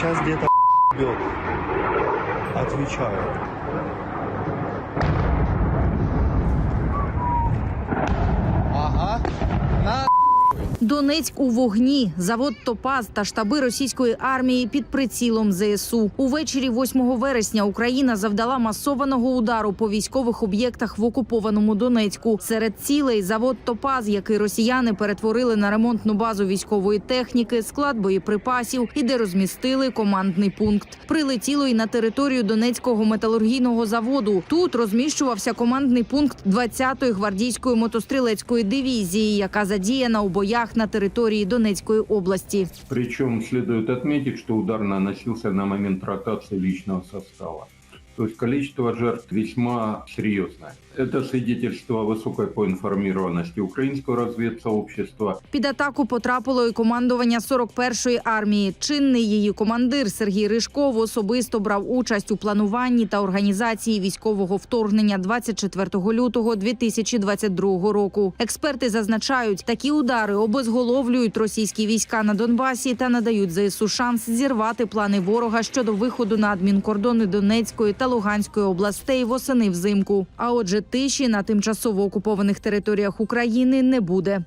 Сейчас где-то бьет. Отвечаю. Ага. На Донецьк у вогні, завод Топаз та штаби російської армії під прицілом ЗСУ. Увечері 8 вересня Україна завдала масованого удару по військових об'єктах в окупованому Донецьку. Серед цілей завод Топаз, який росіяни перетворили на ремонтну базу військової техніки, склад боєприпасів і де розмістили командний пункт. Прилетіло й на територію Донецького металургійного заводу. Тут розміщувався командний пункт 20-ї гвардійської мотострілецької дивізії, яка задіяна у боях на території Донецької області. Причому слід відмітити, що удар наносился на момент ротації лічного состава. То есть количество жертв весьма серьезное. Это свидетельство высокой поинформированности украинского разведсообщества Під атаку потрапило і командування 41-ї армії. Чинний її командир Сергій Ришков особисто брав участь у плануванні та організації військового вторгнення 24 лютого 2022 року. Експерти зазначають, такі удари обезголовлюють російські війська на Донбасі та надають ЗСУ шанс зірвати плани ворога щодо виходу на адмінкордони Донецької та Луганської областей восени взимку. А отже, тиші на тимчасово окупованих територіях України не буде.